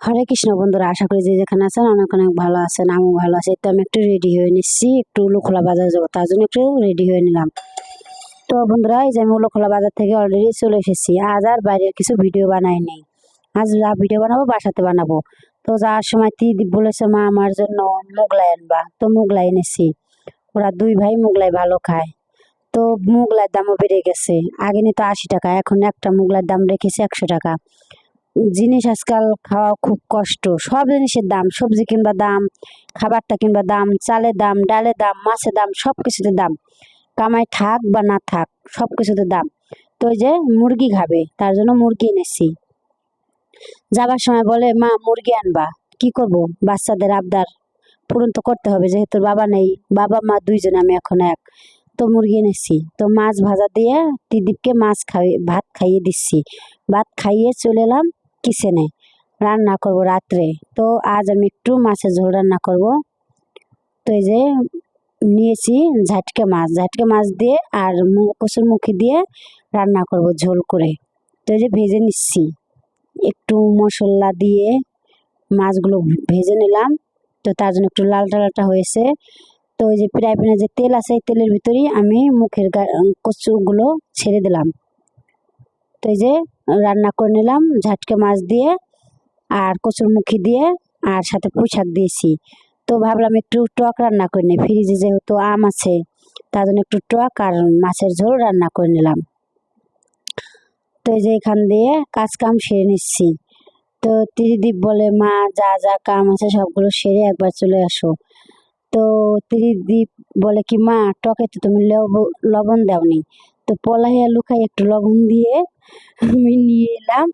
হরে কৃষ্ণ বন্ধুরা, আশা করি যে যেখানে আছেন অনেক অনেক ভালো আছেন, আমিও ভালো আছি। তো আমি একটু রেডি হয়ে নিচ্ছি, একটু উলুখোলা বাজার যাব, তার জন্য একটু রেডি হয়ে নিলাম। তো বন্ধুরা, এই যে আমি উলুখোলা বাজার থেকে অলরেডি চলে এসেছি। আজ আর বাইরের কিছু ভিডিও বানাই নেই। আজ যা ভিডিও বানাবো, বাসাতে বানাবো। তো যাওয়ার সময় দিদি বলেছে, মা, আমার জন্য মোগলাই আনবা। তো মোগলাই এনেছি। ওরা দুই ভাই মোগলাই ভালো খায়। তো মোগলাইয়ের দামও বেড়ে গেছে। আগে নিত আশি টাকা, এখন একটা মোগলাইয়ের দাম রেখেছে একশো টাকা। জিনিস আজকাল খাওয়া খুব কষ্ট। সব জিনিসের দাম, সবজি কিনবা দাম, খাবারটা কিনবা দাম, চালের দাম, ডালের দাম, মাছের দাম সব কিছুতে দাম। কামাই থাক বা না থাক সব কিছুতে দাম। তো যে মুরগি খাবে, তার জন্য মুরগি এনেছি। যাবার সময় বলে, মা, মুরগি আনবা, কি করব? বাচ্চাদের আবদার পূরণ তো করতে হবে, যেহেতু বাবা নেই, বাবা, মা দুইজন, আমি এখন এক। তো মুরগি এনেছি। তো মাছ ভাজা দিয়ে ত্রিদীপকে মাছ খাইয়ে ভাত খাইয়ে দিচ্ছি। ভাত খাইয়ে চলে এলাম কিচেনে রান্না করব রাত্রে। তো আজ আমি একটু মাছের ঝোল রান্না করব। তো এই যে নিয়েছি ঝাটকে মাছ। ঝাটকে মাছ দিয়ে আর কচুর মুখি দিয়ে রান্না করব ঝোল করে। তো এই যে ভেজে নিচ্ছি। একটু মশলা দিয়ে মাছগুলো ভেজে নিলাম। তো তার জন্য একটু লালটা লালটা হয়েছে। তো ওই যে প্যানে যে তেল আছে তেলের ভিতরেই আমি মুখের গা- কচুগুলো ছেড়ে দিলাম। তো যে রান্না করে নিলাম, ঝাটকে মাছ দিয়ে আর কচুরমুখী দিয়ে আর সাথে পুঁই শাক দিয়েছি। তো ভাবলাম একটু টক রান্না করে নিই। ফ্রিজে যেহেতু আম আছে, তার জন্য একটু টক আর মাছের ঝোল রান্না করে নিলাম। তো এই যে এখান দিয়ে কাজ কাম সেরে নিচ্ছি। তো ত্রিদীপ বলে, মা, যা যা কাম আছে সবগুলো সেরে একবার চলে আসো। তো ত্রিদীপ বলে কি, মা টকে তো তুমি লব- লবণ দাওনি। তো পলাইয়া লুকাই একটু লবণ দিয়ে আমি নিয়ে এলাম।